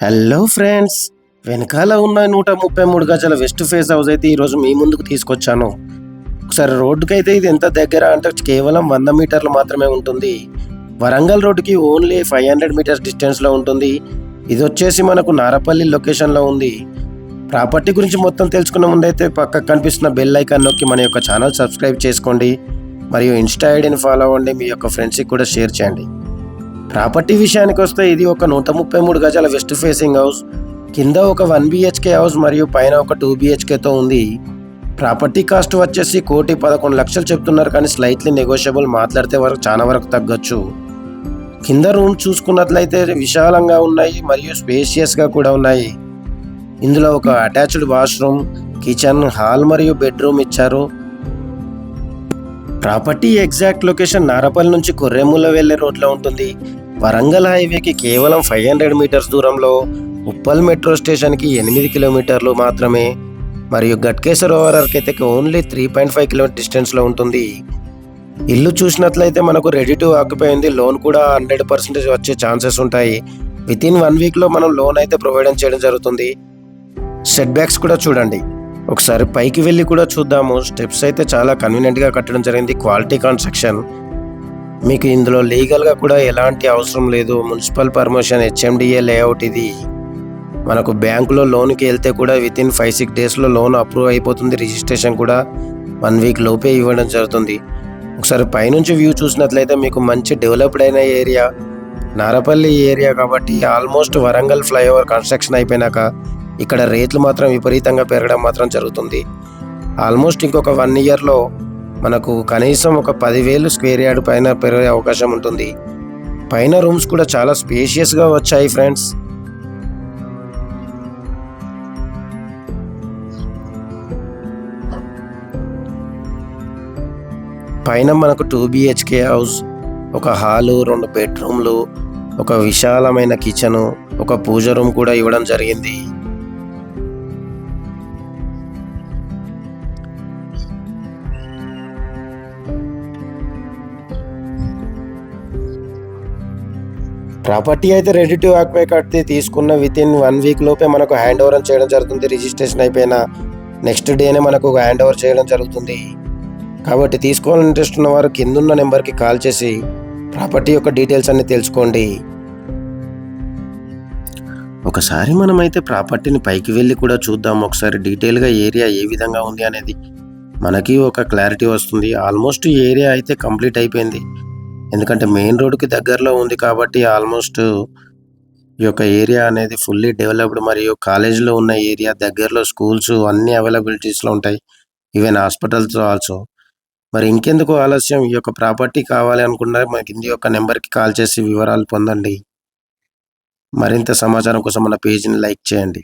Hello friends వెనకాల ఉన్న నూట ముప్పై మూడు గజాల వెస్ట్ ఫేస్ హౌస్ అయితే ఈరోజు మీ ముందుకు తీసుకొచ్చాను. ఒకసారి రోడ్డుకి అయితే ఇది ఎంత దగ్గర అంటే కేవలం వంద మీటర్లు మాత్రమే ఉంటుంది. వరంగల్ రోడ్డుకి ఓన్లీ ఫైవ్ హండ్రెడ్ మీటర్స్ డిస్టెన్స్లో ఉంటుంది. ఇది వచ్చేసి మనకు నారపల్లి లొకేషన్లో ఉంది. ప్రాపర్టీ గురించి మొత్తం తెలుసుకున్న ముందైతే పక్కకు కనిపిస్తున్న బెల్ ఐకాన్ నొక్కి మన యొక్క ఛానల్ సబ్స్క్రైబ్ చేసుకోండి. మరియు ఇన్స్టా ఐడిని ఫాలో అవ్వండి. మీ యొక్క ఫ్రెండ్స్కి కూడా షేర్ చేయండి. ప్రాపర్టీ విషయానికి వస్తే ఇది ఒక నూట ముప్పై మూడు గజాల వెస్ట్ ఫేసింగ్ హౌస్. కింద ఒక వన్ బిహెచ్కే హౌస్ మరియు పైన ఒక టూ బిహెచ్కేతో ఉంది. ప్రాపర్టీ కాస్ట్ వచ్చేసి కోటి పదకొండు లక్షలు చెప్తున్నారు కానీ స్లైట్లీ నెగోషియబుల్ మాట్లాడితే వరకు చాలా వరకు తగ్గొచ్చు. కింద రూమ్ చూసుకున్నట్లయితే విశాలంగా ఉన్నాయి మరియు స్పేషియస్గా కూడా ఉన్నాయి. ఇందులో ఒక అటాచ్డ్ వాష్రూమ్ కిచెన్ హాల్ మరియు బెడ్రూమ్ ఇచ్చారు. ప్రాపర్టీ ఎగ్జాక్ట్ లొకేషన్ నారపల్లి నుంచి కొర్రెముల వెళ్ళే రోడ్లో ఉంటుంది. వరంగల్ హైవేకి కేవలం ఫైవ్ హండ్రెడ్ మీటర్స్ దూరంలో ఉప్పల్ మెట్రో స్టేషన్కి ఎనిమిది కిలోమీటర్లు మాత్రమే. మరియు గట్కేశ్వర ఓవరార్కి అయితే only three point five kilometer డిస్టెన్స్లో ఉంటుంది. ఇల్లు చూసినట్లయితే మనకు రెడీ టు ఆక్యుపై ఉంది. లోన్ కూడా హండ్రెడ్ పర్సెంటేజ్ వచ్చే ఛాన్సెస్ ఉంటాయి. విత్ ఇన్ వన్ వీక్లో మనం లోన్ అయితే ప్రొవైడ్ చేయడం జరుగుతుంది. సెట్ బ్యాక్స్ కూడా చూడండి. ఒకసారి పైకి వెళ్ళి కూడా చూద్దాము. స్టెప్స్ అయితే చాలా కన్వీనియంట్గా కట్టడం జరిగింది. Quality construction. మీకు ఇందులో లీగల్గా కూడా ఎలాంటి అవసరం లేదు. మున్సిపల్ పర్మిషన్ హెచ్ఎండిఏ లేఅవుట్ ఇది. మనకు బ్యాంకులో లోన్కి వెళ్తే కూడా విత్ ఇన్ ఫైవ్ సిక్స్ డేస్లో లోన్ అప్రూవ్ అయిపోతుంది. రిజిస్ట్రేషన్ కూడా వన్ వీక్ లోపే ఇవ్వడం జరుగుతుంది. ఒకసారి పైనుంచి వ్యూ చూసినట్లయితే మీకు మంచి డెవలప్డ్ అయిన ఏరియా నారపల్లి ఏరియా కాబట్టి ఆల్మోస్ట్ వరంగల్ ఫ్లైఓవర్ కన్స్ట్రక్షన్ అయిపోయినాక ఇక్కడ రేట్లు మాత్రం విపరీతంగా పెరగడం మాత్రం జరుగుతుంది. ఆల్మోస్ట్ ఇంకొక వన్ ఇయర్లో మనకు కనీసం ఒక పదివేలు స్క్వేర్ యార్డ్ పైన పెరిగే అవకాశం ఉంటుంది. పైన రూమ్స్ కూడా చాలా స్పేషియస్గా వచ్చాయి ఫ్రెండ్స్. పైన మనకు టూ బిహెచ్కే హౌస్ ఒక హాలు రెండు బెడ్రూమ్లు ఒక విశాలమైన కిచెను ఒక పూజ రూమ్ కూడా ఇవ్వడం జరిగింది. ప్రాపర్టీ అయితే రెడీ టు ఆక్యుపై కడితే తీసుకున్న విత్ ఇన్ వన్ వీక్ లోపే మనకు హ్యాండ్ ఓవర్ చేయడం జరుగుతుంది. రిజిస్ట్రేషన్ అయిపోయిన నెక్స్ట్ డేనే మనకు హ్యాండ్ ఓవర్ చేయడం జరుగుతుంది. కాబట్టి తీసుకోవాలని ఇంట్రెస్ట్ ఉన్న వారు కిందున్న నెంబర్కి కాల్ చేసి ప్రాపర్టీ యొక్క డీటెయిల్స్ అన్ని తెలుసుకోండి. ఒకసారి మనమైతే ప్రాపర్టీని పైకి వెళ్ళి కూడా చూద్దాం. ఒకసారి డీటెయిల్గా ఏరియా ఏ విధంగా ఉంది అనేది మనకి ఒక క్లారిటీ వస్తుంది. ఆల్మోస్ట్ ఏరియా అయితే కంప్లీట్ అయిపోయింది. ఎందుకంటే మెయిన్ రోడ్కి దగ్గరలో ఉంది కాబట్టి ఆల్మోస్ట్ ఈ యొక్క ఏరియా అనేది ఫుల్లీ డెవలప్డ్ మరియు కాలేజీలో ఉన్న ఏరియా దగ్గరలో స్కూల్స్ అన్ని అవైలబిలిటీస్లో ఉంటాయి. ఈవెన్ హాస్పిటల్స్ ఆల్సో మరి ఇంకెందుకు ఆలస్యం? ఈ యొక్క ప్రాపర్టీ కావాలి అనుకున్నా మనకి కింది యొక్క నెంబర్కి కాల్ చేసి వివరాలు పొందండి. మరింత సమాచారం కోసం మన పేజీని లైక్ చేయండి.